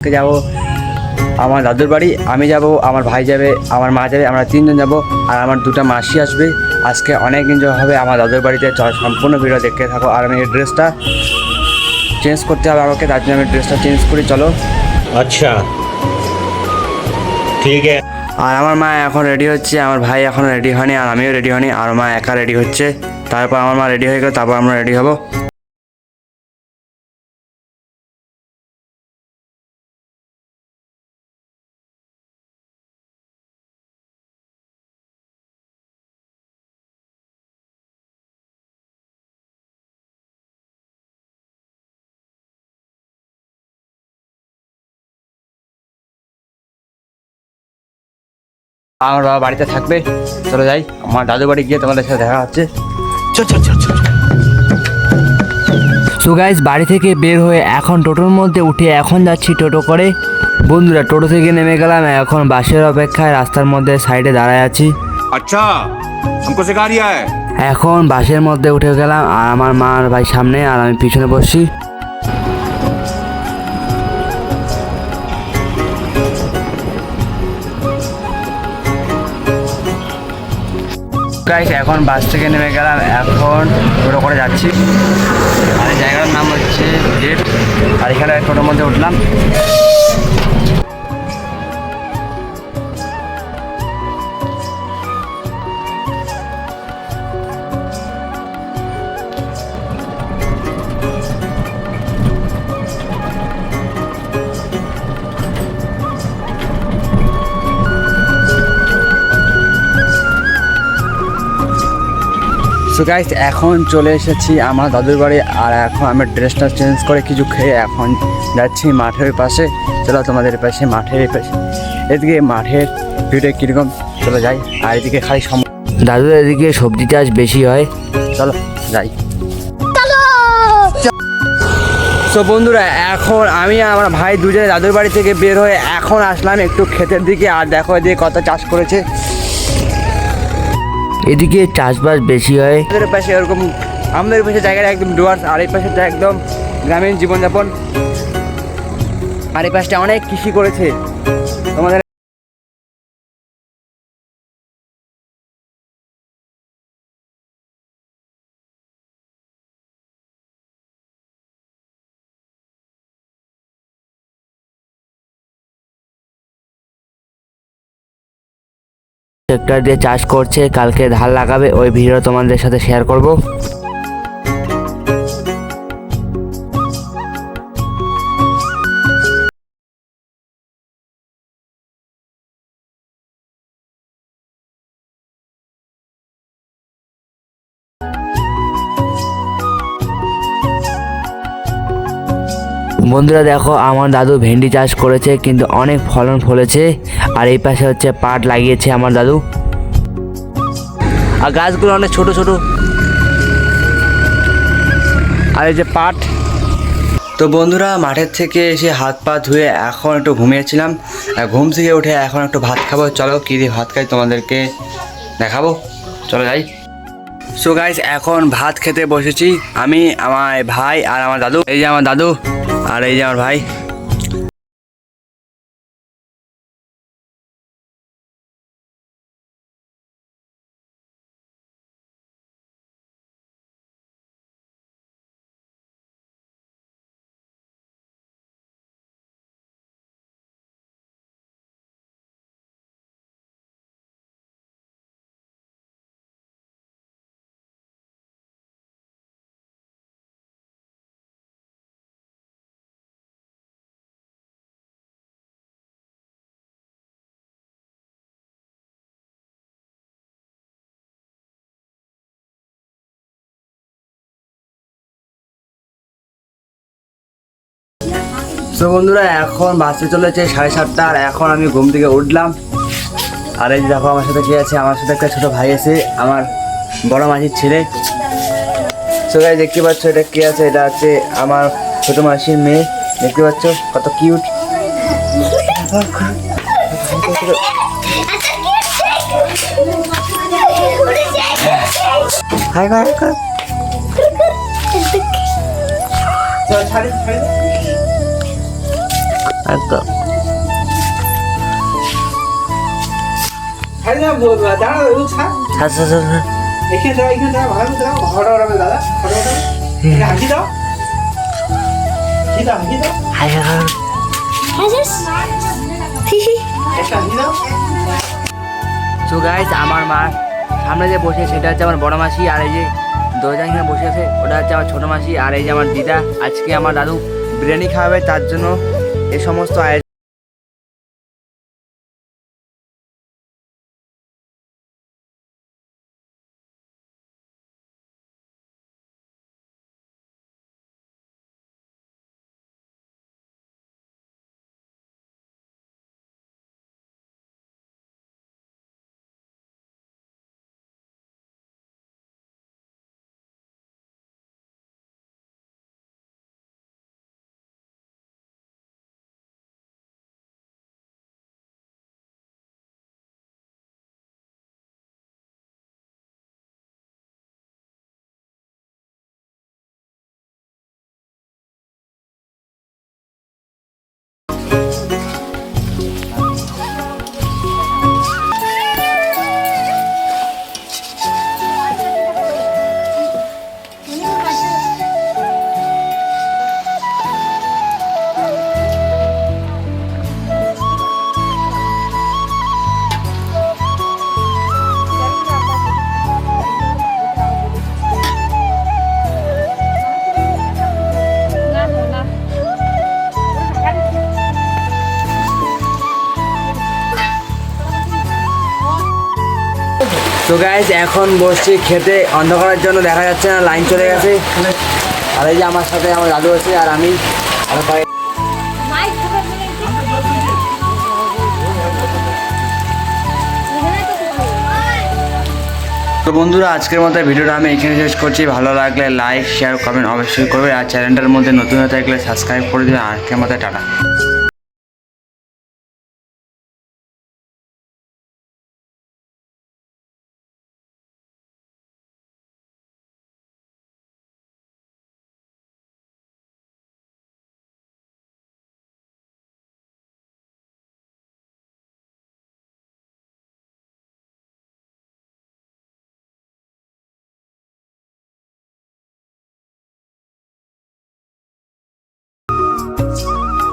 যাব আমার দাদুর বাড়ি আমি যাব আমার ভাই যাবে আমার মা যাবে আমরা তিনজন যাব আর আমার দুটা মাসি আসবে। আজকে অনেক এনজয় হবে আমার দাদুর বাড়িতে। সম্পূর্ণ ভিডিও দেখতে থাকো আর আমি এই ড্রেসটা চেঞ্জ করতে হবে আমাকে তার জন্য আমি ড্রেসটা চেঞ্জ করি চলো। আচ্ছা। ঠিক আছে। আর আমার মা এখন রেডি হচ্ছে আমার ভাই এখন রেডি হয়নি আর আমিও রেডি হয়নি আর মা একা রেডি হচ্ছে। তারপর আমার মা রেডি হয়ে গেল তারপর আমরা রেডি হব। আমার বাবা বাড়িতে থাকবে চলে যাই আমার দাদু বাড়ি গিয়ে তোমাদের সাথে দেখা হচ্ছে সো গাইজ বাড়ি থেকে বের হয়ে এখন টোটোর মধ্যে উঠে এখন যাচ্ছি টোটো করে বন্ধুরা টোটো থেকে নেমে গেলাম এখন বাসের অপেক্ষায় রাস্তার মধ্যে সাইডে দাঁড়ায় আছি अच्छा हमको सिखा रिया है এখন বাসের মধ্যে উঠে গেলাম আর আমার মা আর ভাই সামনে আর আমি পিছনে বসছি গাইস এখন বাস থেকে নেমে গেলাম। এখন টোটো করে যাচ্ছি। আর এই জায়গাটার নাম হচ্ছে গেট আর এখানে টোটোর মধ্যে উঠলাম। সো গাইস এখন চলে এসেছি আমার দাদুর বাড়ি আর এখন আমি ড্রেসটা চেঞ্জ করে কিছু খেয়ে এখন যাচ্ছি মাঠের পাশে। চলো তোমাদের পাশে মাঠের পাশে। এদিকে মাঠের ভিড়ে কীরকম? চলে যাই আর এদিকে খালি সম দাদুর এদিকে সবজি চাষ বেশি হয়। চলো যাই। তো বন্ধুরা এখন আমি আমার ভাই দুজনে দাদুর বাড়ি থেকে বের হয়ে এখন আসলাম একটু ক্ষেতের দিকে। আর দেখো এদিকে কত চাষ করেছে। এদিকে চাষবাস বেশি হয়। আমাদের পাশে ওরকম আমাদের পাশে জায়গাটা একদম ডুয়ার্স, আর এই পাশেটা একদম গ্রামীণ জীবনযাপন। আর এই পাশটা অনেক কৃষি করেছে। তোমাদের ট্রেক্টর দিয়ে চাষ করছে কালকে ধান লাগাবে ওই ভিডিও তোমাদের সাথে শেয়ার করব। বন্ধুরা দেখো, আমার দাদু ভেন্ডি চাষ করেছে, কিন্তু অনেক ফলন ফলেছে, আর এই পাশে হচ্ছে পাট লাগিয়েছে আমার দাদু। আর গাছগুলো অনেক ছোট ছোট। আর এই যে পাট। তো বন্ধুরা, মাঠের থেকে এসে হাত পা ধুয়ে এখন একটু ঘুমিয়েছিলাম ঘুম থেকে উঠে এখন একটু ভাত খাব। চলো, কী দিয়ে ভাত খাই তোমাদেরকে দেখাবো। চলো যাই। সো গাইস এখন ভাত খেতে বসেছি আমি, আমার ভাই আর আমার দাদু। এই যে আমার দাদু। আর এই যে আমার ভাই তো বন্ধুরা এখন বাসে চলেছে সাড়ে সাতটা আর এখন আমি ঘুম থেকে উঠলাম। আর এই দেখো আমার সাথে কে আছে? আমার সাথে একটা ছোট ভাই আছে আমার বড় মাসির ছেলে। সবাই দেখতে পাচ্ছ এটা কে আছে? এটা হচ্ছে আমার ছোট মাসির মেয়ে। দেখতে পাচ্ছ কত কিউট হাই হাই হাই একদম। সো গাইজ আমার মা সামনে যে বসে সেটা হচ্ছে আমার বড় মাসি আর এই যে দরজা এখানে বসে আছে ওটা হচ্ছে আমার ছোট মাসি আর এই যে আমার দিদা। আজকে আমার দাদু বিরিয়ানি খাওয়াবে তার জন্য এই সমস্ত আয়োজন তো গাইজ এখন বসছি খেতে। অন্ধকারের জন্য দেখা যাচ্ছে না, লাইন চলে গেছে। আর এই যে আমার সাথে আমার দাদু আছে আর আমি। তো বন্ধুরা, আজকের মতো ভিডিওটা আমি এখানে শেষ করছি। ভালো লাগলে লাইক শেয়ার কমেন্ট অবশ্যই করবে। আর চ্যানেলটার মধ্যে নতুন হয়ে থাকলে সাবস্ক্রাইব করে দেবে। আজকের মতো টাটা।